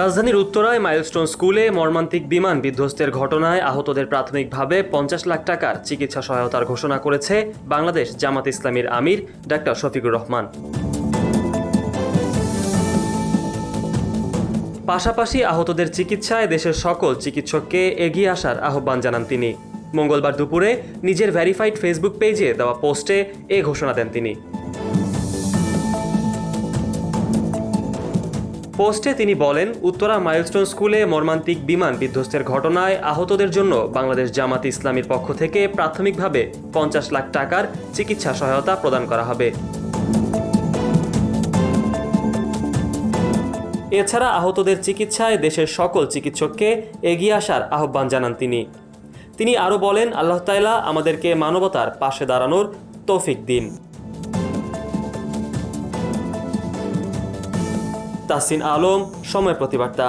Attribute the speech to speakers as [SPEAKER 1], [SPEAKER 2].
[SPEAKER 1] রাজধানীর উত্তরায় মাইলস্টোন স্কুলে মর্মান্তিক বিমান বিধ্বস্তের ঘটনায় আহতদের প্রাথমিকভাবে পঞ্চাশ লাখ টাকার চিকিৎসা সহায়তার ঘোষণা করেছে বাংলাদেশ জামাত ইসলামীর আমির ডাক্তার শফিকুর রহমান। পাশাপাশি আহতদের চিকিৎসায় দেশের সকল চিকিৎসককে এগিয়ে আসার আহ্বান জানান তিনি। মঙ্গলবার দুপুরে নিজের ভেরিফাইড ফেসবুক পেজে দেওয়া পোস্টে এ ঘোষণা দেন তিনি। পোস্টে তিনি বলেন, উত্তরা মাইলস্টোন স্কুলে মর্মান্তিক বিমান বিধ্বস্তের ঘটনায় আহতদের জন্য বাংলাদেশ জামাত ইসলামীর পক্ষ থেকে প্রাথমিকভাবে পঞ্চাশ লাখ টাকার চিকিৎসা সহায়তা প্রদান করা হবে। এছাড়া আহতদের চিকিৎসায় দেশের সকল চিকিৎসককে এগিয়ে আসার আহ্বান জানান তিনি। তিনি আরও বলেন, আল্লাহ তাইলা আমাদেরকে মানবতার পাশে দাঁড়ানোর তৌফিক দিন। তাসিন আলম সময় প্রতিবার্তা।